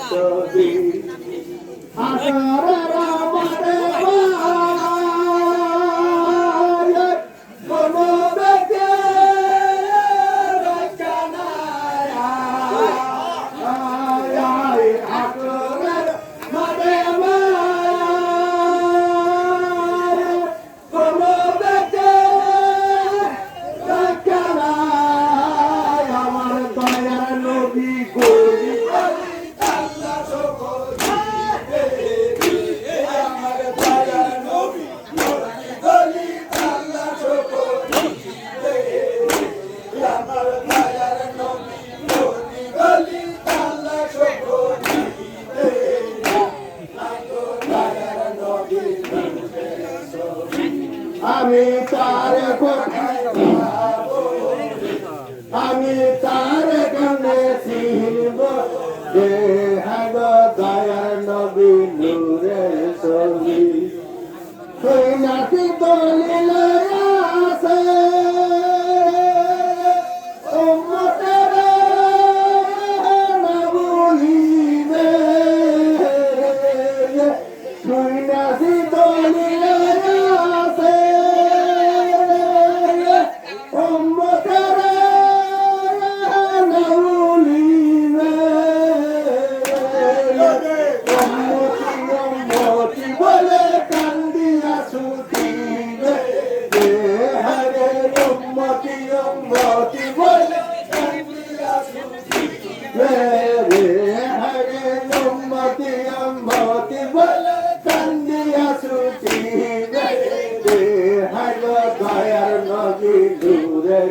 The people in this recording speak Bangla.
তবে আশার আমি তার আমি তার গানে শিব দেহাগ দয়ার নবী, নূরে সবি তুই নাকি দলিল আছে? তুই নাকি দলিল মোতি বলে রে হরে মোমতি মোতি বলে কান্দিয়া শ্রুতি রে হরে দয়ার নদী দূরে